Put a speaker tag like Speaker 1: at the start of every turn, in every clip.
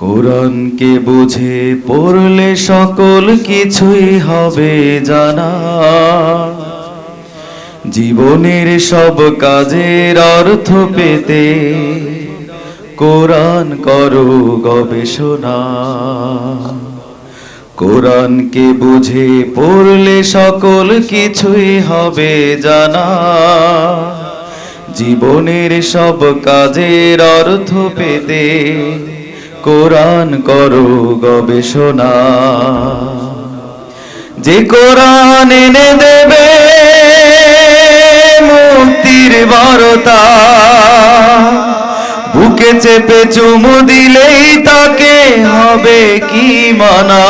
Speaker 1: কোরআনকে বুঝে পড়লে সকল কিছুই হবে জানা। জীবনের সব কাজের অর্থ পেতে কোরআন করো গবেষণা। কোরআনকে বুঝে পড়লে সকল কিছুই হবে জানা। জীবনের সব কাজের অর্থ পেতে কোরআন করো গবেষণা। যে কোরআন এনে দেবে মুক্তির বারতা, বুকে চেপে চুমু দিলেই তাকে হবে কি মানা।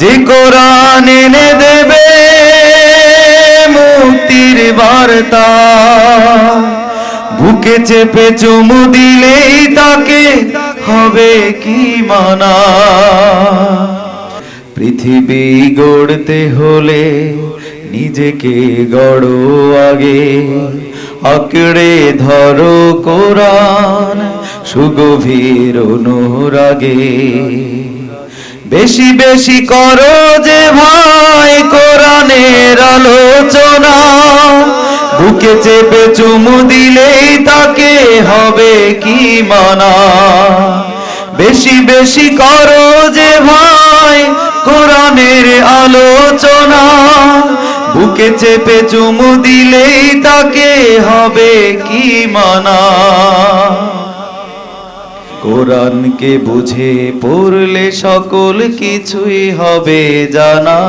Speaker 1: যে কোরআন এনে দেবে মুক্তির বার্তা বুকে চেপে চুমু দিলেই তাকে হবে কি মানা? পৃথিবী গড়তে হলে নিজেকে গড়ো আগে। আঁকড়ে ধরো কোরআন, সুগভীর অনুরাগে। বেশি বেশি করো যে ভাই কোরআনের আলোচনা। বুকে চেপে চুমু দিলেই তাকে হবে কি মানা? বেশি বেশি করো যে ভাই, কোরআনের আলোচনা। বুকে চেপে চুমু দিলেই তাকে হবে কি মানা? কোরআনকে বুঝে পড়লে সকল কিছুই হবে জানা।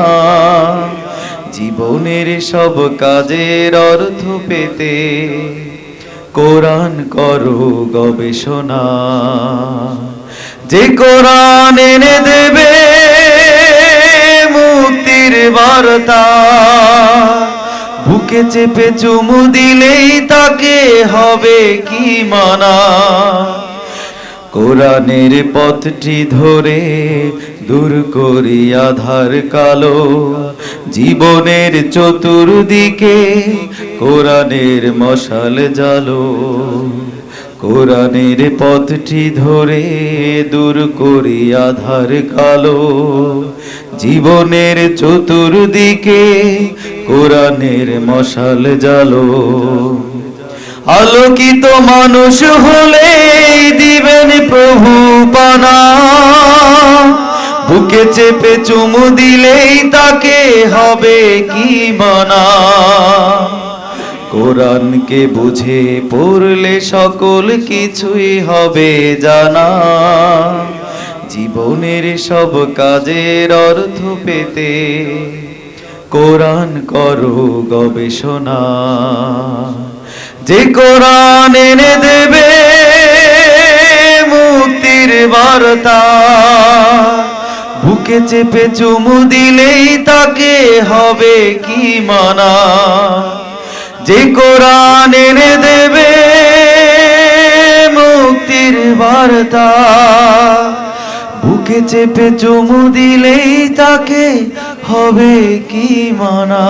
Speaker 1: জীবনের সব কাজের অর্থ পেতে কোরআন করো গবেষণা। যে কোরআন এনে দেবে মুক্তির বার্তা, বুকে চেপে চুমু দিলেই তাকে হবে কি মানা। কোরআনের পথটি ধরে দূর করি আধার কালো। জীবনের চতুর্দিকে কোরআনের মশাল জালো। কোরআনের পথটি ধরে দূর করি আধার কালো। জীবনের চতুর্দিকে কোরআনের মশাল জালো। আলোকিত মানুষ হলে দিবেন প্রভু পানা বুকে চেপে চুমু দিলেই তাকে হবে কি মানা। কোরআনকে বুঝে পড়লে সকল কিছুই হবে জানা। জীবনের সব কাজের অর্থ পেতে কোরআন করো গবেষণা। যে কোরআন এনে দেবে মুক্তির বুকে চেপে চুমু দিলেই তাকে হবে কি মানা? যে কোরআন এনে দেবে মুক্তির বার্তা। বুকে চেপে চুমু দিলেই তাকে হবে কি মানা?